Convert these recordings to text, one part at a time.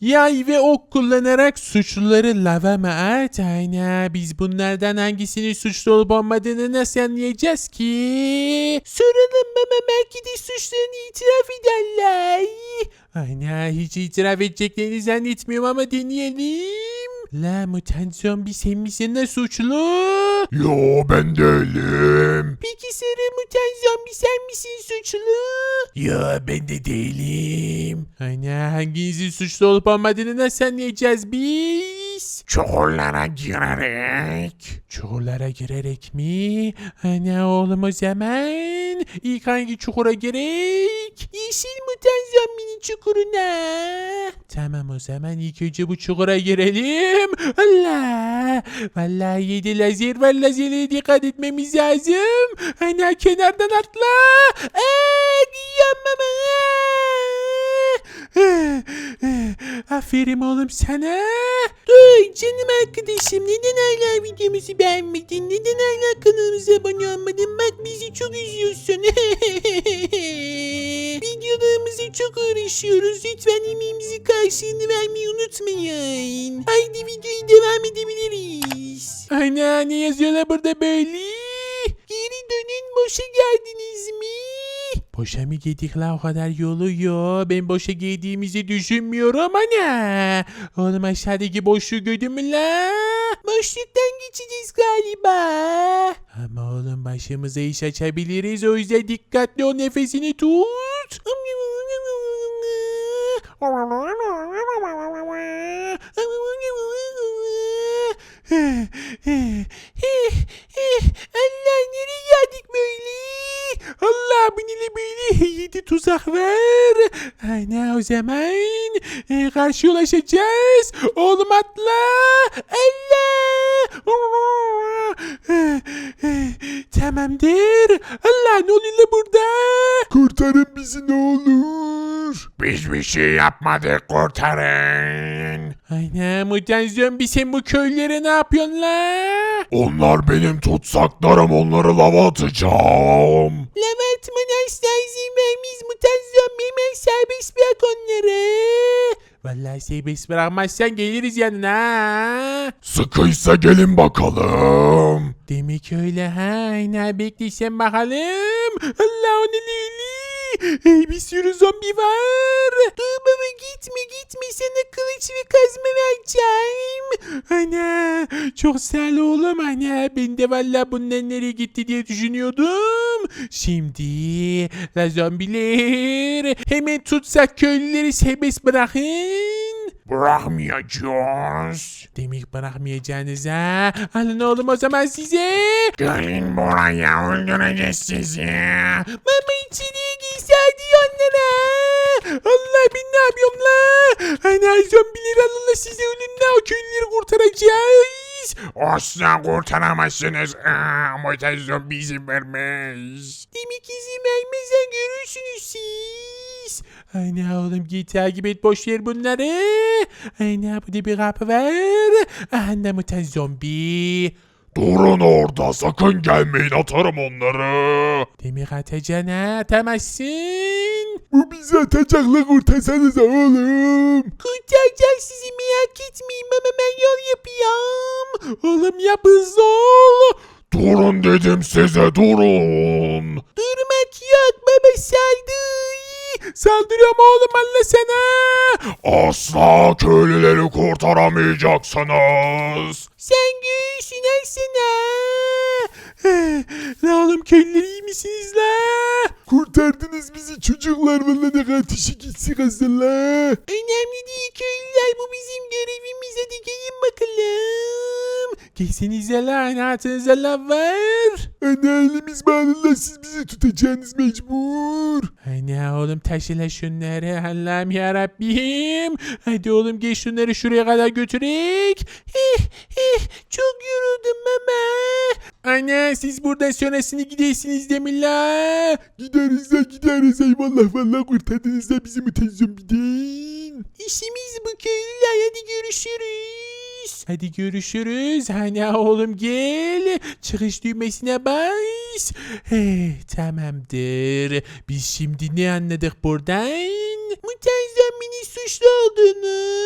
Yay ve ok kullanarak suçluları lavama at. Aynen biz bunlardan hangisinin suçlu olup olmadığını nasıl anlayacağız ki? Soralım baba belki de suçlarını itiraf ederler. Aynen hiç itiraf edeceklerini zannetmiyorum ama deneyelim. La mutant zombi sen misin ne suçlu? Yo ben değilim. Peki sarı mutant zombi sen misin suçlu? Ya ben de değilim. Aynen hanginizin suçlu olup olmadığını nasıl anlayacağız biz? Çukurlara girerek. Çukurlara girerek mi? Ana oğlum o zaman ilk hangi çukura gerek? Yeşil mutant zombinin çukuruna. Tamam o zaman ilk önce bu çukura girelim. Allah! Vallahi yedi lazer var lazerlere dikkat etmemiz lazım. Ana kenardan atla. Aa, diyemem. Aferin oğlum sana. Dur canım arkadaşım neden hala videomuzu beğenmedin? Neden hala kanalımıza abone olmadın? Bak bizi çok üzüyorsun. Videolarımızı çok uğraşıyoruz. Lütfen emeğimizin karşılığını vermeyi unutmayın. Haydi videoyu devam edebiliriz. Ana ne yazıyorlar burada böyle? Geri dönün boşa geldiniz mi? Boşa mı girdik la o kadar yolu yo. Ben boşa girdiğimizi düşünmüyorum ana. Oğlum aşağıdaki boşluğu gördün mü la? Boşluktan geçeceğiz galiba. Ama oğlum başımıza iş açabiliriz. O yüzden dikkatli ol nefesini tut. Allah nereye geldik böyle? Allah bu ne böyle? Tuzak var. Ana o zaman e, karşı ulaşacağız. Oğlum atla. Allah. Tamamdır. Allah ne burada? Kurtarın bizi ne olur. Biz bir şey yapmadık kurtarın. Ana mutant zombi sen bu köylere ne yapıyorsun la? Onlar benim tutsaklarım onları lava atacağım. Levent asla izin vermeyiz mutant zombi hemen serbest bırak onları. Vallahi serbest bırakmazsan geliriz yanına. Sıkıysa gelin bakalım. Demek öyle ha. Aynen bekleysen bakalım. Allah o ne lili. Hey bir sürü zombi var. Dur baba gitme gitme sana kılıç ve kazma vereceğim. Ana çok sağ ol oğlum ana. Ben de valla bunlar nereye gitti diye düşünüyordum. Şimdi la zombiler hemen tutsak köylüleri serbest bırakın. Bırakmayacağız. Demek bırakmayacağınız ha. Alın oğlum o zaman size. Gelin buraya öldüreceğiz sizi. Mama içeriye giysi hadi onlara. Allah ben ne yapıyorum la? Ana zombileri alın la size ölün la o köylüleri kurtaracağız. Asla kurtaramazsınız. Aa, Mutant izin vermez. Demek izin vermezsen görürsünüz siz. Ana oğlum git takip et boş ver bunları. Ana burada bir kapı var. Ana mutant zombi. Durun orada sakın gelmeyin atarım onları. Demek atacaksın ha atamazsın. Bu bizi atacakla kurtarsanız oğlum. Kurtaracak sizi merak etmeyin baba ben yol yapıyorum. Oğlum yap hızlı ol. Durun dedim size durun. Durmak yok baba saldır. Saldırıyorum oğlum Allah sana. Asla köylüleri kurtaramayacaksınız. Sen göğsün Arsana. La oğlum köylüler iyi misiniz la? Kurtardınız bizi çocuklar valla ne kadar teşekkür hazırla. Önemli değil köylüler bu bizim bakalım. Gelsenize lan var. Ana elimiz bağlı siz bizi tutacağınız mecbur. Ana oğlum taşıla şunları Allah'ım yarabbim. Hadi oğlum geç şunları şuraya kadar götürek. Hih hih çok yoruldum mama. Ana siz buradan sonrasını gidesiniz demin la. Gideriz de gideriz eyvallah valla kurtardınız da bizi mütezzembiden. İşimiz bu köylüler hadi görüşürüz. Hadi görüşürüz. Ana oğlum gel. Çıkış düğmesine bas. He, tamamdır. Biz şimdi ne anladık buradan? Mutant zombi zombinin suçlu olduğunu.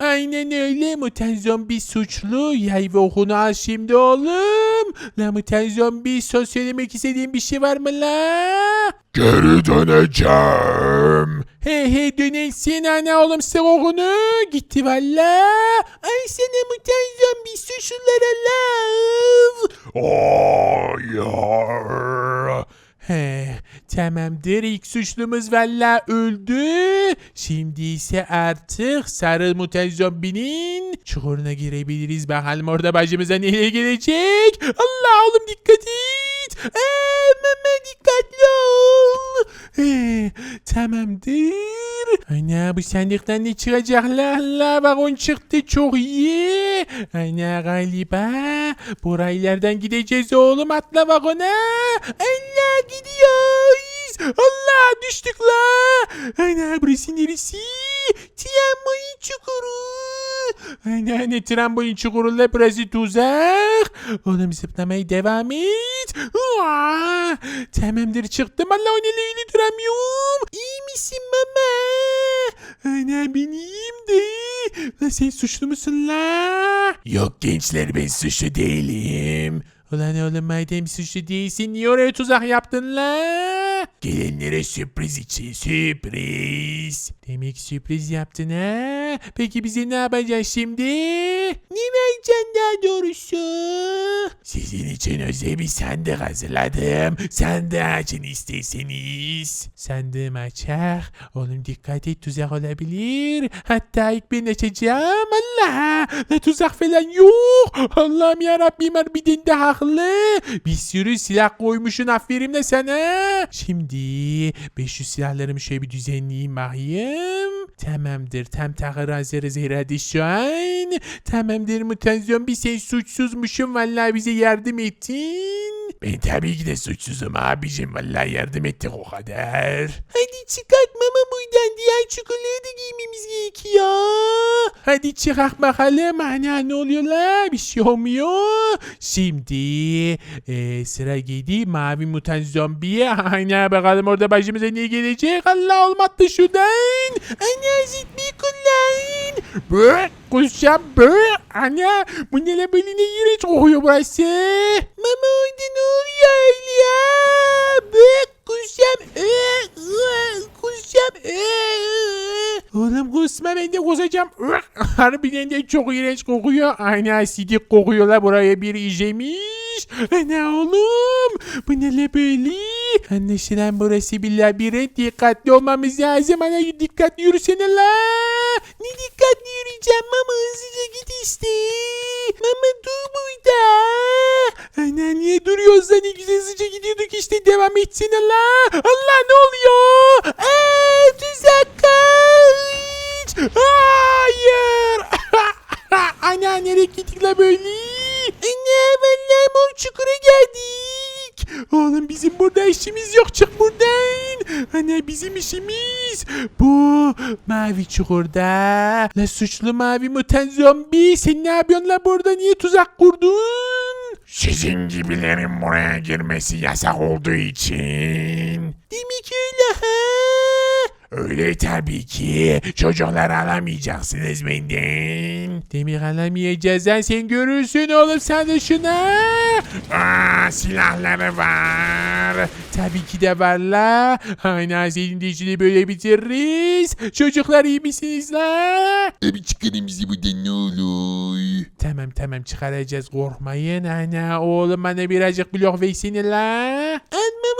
Aynen öyle mutant zombi suçlu. Yay ve okunu al şimdi oğlum. La mutant zombi son söylemek istediğin bir şey var mı la? Geri döneceğim. He he dönersin ana oğlum sık okunu. Gitti valla. Ay sana mutant zombi suçlulara lav. Hayır. He, tamamdır ilk suçlumuz valla öldü. Şimdi ise artık sarı mutant zombinin çukuruna girebiliriz. Bakalım orada başımıza neler gelecek. Allah oğlum dikkat et. Ee, mama dikkatli ol. He, tamamdır. Ana bu sandıktan ne çıkacak la vagon çıktı çok iyi. Ana galiba buraylardan gideceğiz oğlum atla vagona. Allah gidiyoruz. Allah düştük la. Ana burası neresi? Trambolin çukuru. Ana ne trambolin çukuru la burası tuzak. Oğlum zıplamaya devam et. Aa, tamamdır çıktım. Allah o neyle öyle duramıyorum. İyi misin mama? Ana ben iyiyim de. La sen suçlu musun la? Yok gençler ben suçlu değilim. Ulan oğlum madem suçlu değilsin niye oraya tuzak yaptın la? Gelenlere sürpriz için sürpriz. Demek sürpriz yaptın ha? Peki bize ne yapacaksın şimdi? Ne vereceksin daha doğrusu? Sizin için özel bir sandık hazırladım. Sandığı açın isterseniz. Sandığım açar. Oğlum dikkat et tuzak olabilir. Hatta ilk ben açacağım. Allah! La tuzak falan yok. Allah'ım yarabbim harbiden de haklı. Bir sürü silah koymuşsun aferin de sana. Şimdi 500 silahlarımı şöyle bir düzenleyeyim. Tamamdır tam takır hazırız herhalde şu an. Tamamdır mutant zombi sen suçsuzmuşsun vallahi bize yardım ettin. Ben tabii ki de suçsuzum abicim vallahi yardım ettik o kadar. Hadi çıkart mama buradan diğer çikolata da giymemiz gerekiyor. Hadi çıkart bakalım ana ne oluyor la bir şey olmuyor. Şimdi e, sıra geldi mavi mutant zombiye. Ana bakalım orada başımıza ne gelecek Allah olmadı şuradan. Ana zitmeyi kullan. Bırak kusacağım bırak. Ana bu ne böyle ne iğrenç kokuyor burası. Mama orada ne oluyor öyle? Bırak kusacağım. Ee, ee, Kusacağım. Ee, Oğlum kusma ben de kusacağım. Harbiden de çok iğrenç kokuyor. Aynı asidik kokuyor la buraya bir ijemiş. Ne oğlum? Bu ne la böyle? Anlaşılan burası bir labirent. Dikkatli olmamız lazım. Ana dikkatli yürüsene la. Ne dikkatli yürüyeceğim mama hızlıca git işte. Mama dur burada. Ana niye duruyoruz lan? Güzel hızlıca gidiyorduk işte. Devam etsene la. Allah ne oluyor? Aa, tuzak. Hayır. Ana nereye gittik la böyle? Anne vallahi mor çukura geldik. Oğlum bizim burada işimiz yok çık buradan. Ana bizim işimiz bu mavi çukurda. La suçlu mavi mutant zombi sen ne yapıyorsun la burada niye tuzak kurdun? Sizin gibilerin buraya girmesi yasak olduğu için. Demek öyle ha. Öyle tabii ki. Çocuklar alamayacaksınız benden. Demir alamayacağız lan sen görürsün oğlum sen de şuna. Aa, silahları var. Tabii ki de var la. Aynen senin de işini böyle bitiririz. Çocuklar iyi misiniz la? Abi çıkarın bizi buradan ne olur. Tamam tamam çıkaracağız korkmayın. Ana oğlum bana birazcık blok versene la.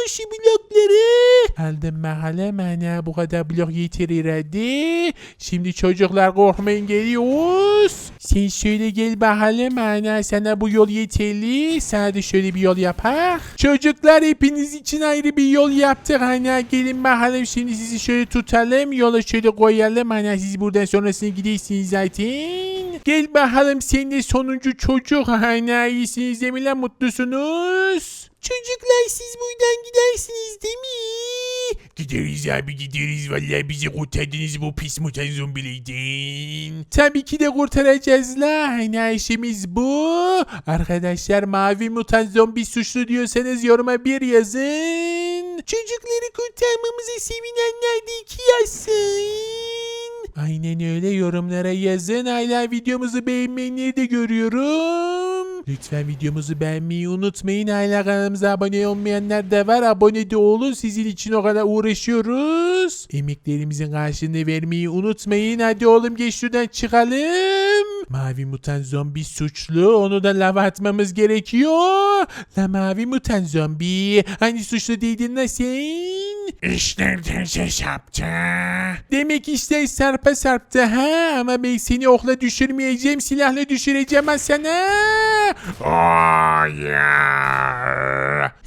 Almamış blokları. Aldım bakalım ana bu kadar blok yeter hadi. Şimdi çocuklar korkmayın geliyoruz. Sen şöyle gel bakalım ana sana bu yol yeterli. Sana da şöyle bir yol yapak. Çocuklar hepiniz için ayrı bir yol yaptık ana. Gelin bakalım şimdi sizi şöyle tutalım. Yola şöyle koyalım ana siz buradan sonrasını gidersiniz zaten. Gel bakalım sen de sonuncu çocuk. Ana iyisiniz değil mi lan mutlusunuz? Çocuklar siz buradan gidersiniz değil mi? Gideriz abi gideriz. Vallahi bizi kurtardınız bu pis mutant zombilerden. Tabii ki de kurtaracağız la. Hani işimiz bu. Arkadaşlar mavi mutant zombi suçlu diyorsanız yoruma bir yazın. Çocukları kurtarmamıza sevinenler de iki yazsın. Aynen öyle yorumlara yazın. Hala videomuzu beğenmeyenleri de görüyorum. Lütfen videomuzu beğenmeyi unutmayın. Hala kanalımıza abone olmayanlar da var. Abone de olun. Sizin için o kadar uğraşıyoruz. Emeklerimizin karşılığını vermeyi unutmayın. Hadi oğlum geç şuradan çıkalım. Mavi mutan zombi suçlu. Onu da lava atmamız gerekiyor. La mavi mutan zombi. Hani suçlu değildin la sen? İşler terse saptı. Demek işte sarpa sarptı ha ama ben seni okla düşürmeyeceğim silahla düşüreceğim ha sana. Hayır.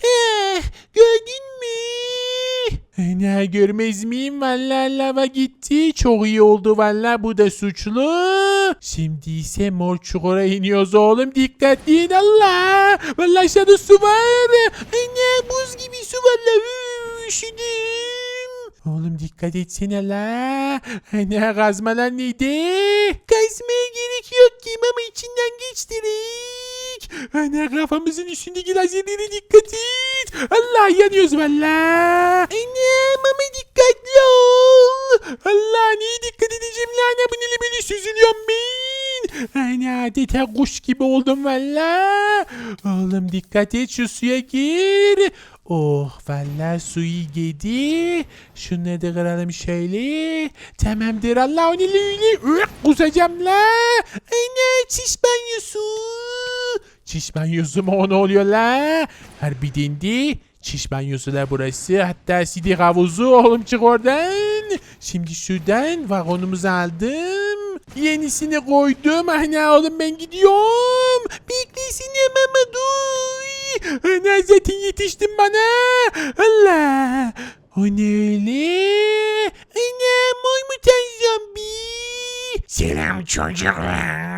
Eh, gördün mü? Ne görmez miyim valla lava gitti çok iyi oldu valla bu da suçlu. Şimdi ise mor çukura iniyoruz oğlum dikkatli in Allah. Valla aşağıda su var. Anne buz gibi su Üü, üşüdüm. Oğlum dikkat etsene la. Anne kazmalar neydi? Kazmaya gerek yok ki ama içinden geçtirik. Anne kafamızın üstündeki lazerlere dikkat et. Allah yanıyoruz valla. Anne mama dikkatli ol. Allah niye dikkat edeceğim la anne bu neli beni süzülüyorum ben. Anne adeta kuş gibi oldum valla. Oğlum dikkat et şu suya gir. Oh valla su iyi geldi. Şunları da kıralım şöyle. Tamamdır Allah onu öyle. Kusacağım la. Anne çiş banyosu. Çiş banyosu mu o ne oluyor la? Harbiden de çiş banyosu la burası. Hatta sidik havuzu oğlum çık oradan. Şimdi şuradan vagonumuzu aldım. Yenisini koydum. Ana oğlum ben gidiyorum. Beklesene mama dur. Ana zaten yetiştin bana. Allah. O ne öyle? Ana mor mutan zombi. Selam çocuklar.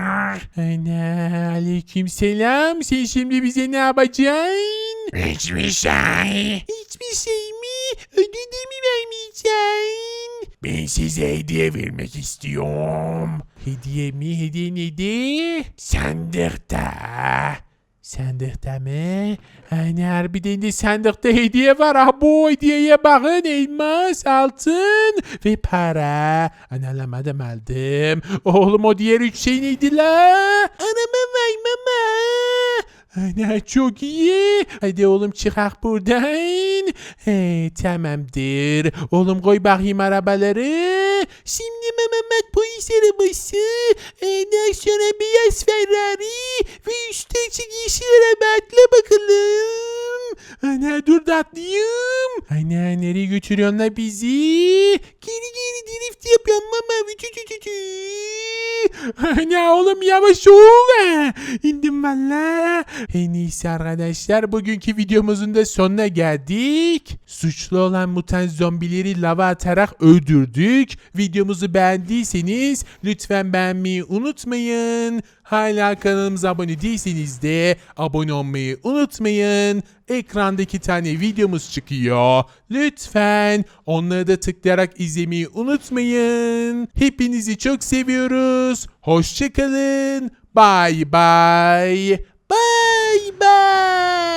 Ana aleyküm selam. Sen şimdi bize ne yapacaksın? Hiçbir şey. Hiçbir şey mi? Ödül mi vermeyeceksin? Ben size hediye vermek istiyorum. Hediye mi? Hediye neydi? Sandıkta. Sandıkta mı? Hani harbiden de sandıkta hediye var. Ah bu hediyeye bakın. Elmas, altın ve para. Ana alamadım aldım. Oğlum o diğer üç şey neydi la? Anama vay mama. Ana çok iyi. Hadi oğlum çıkak buradan. He tamamdır. Oğlum koy bakayım arabaları. Şimdi bak polis arabası. Ondan sonra beyaz Ferrari ve üstteki yeşil araba atla bakalım. Ana dur da atlayayım. Ana nereye götürüyorsun bizi? Geri geri drift yapıyorum mama. Vütü tü tü tü. Ana oğlum yavaş ol. İndim valla. En iyisi arkadaşlar bugünkü videomuzun da sonuna geldik. Suçlu olan mutant zombileri lava atarak öldürdük. Videomuzu beğendiyseniz lütfen beğenmeyi unutmayın. Hala kanalımıza abone değilseniz de abone olmayı unutmayın. Ekranda iki tane videomuz çıkıyor. Lütfen onları da tıklayarak izlemeyi unutmayın. Hepinizi çok seviyoruz. Hoşçakalın. Bye bye. Bye bye.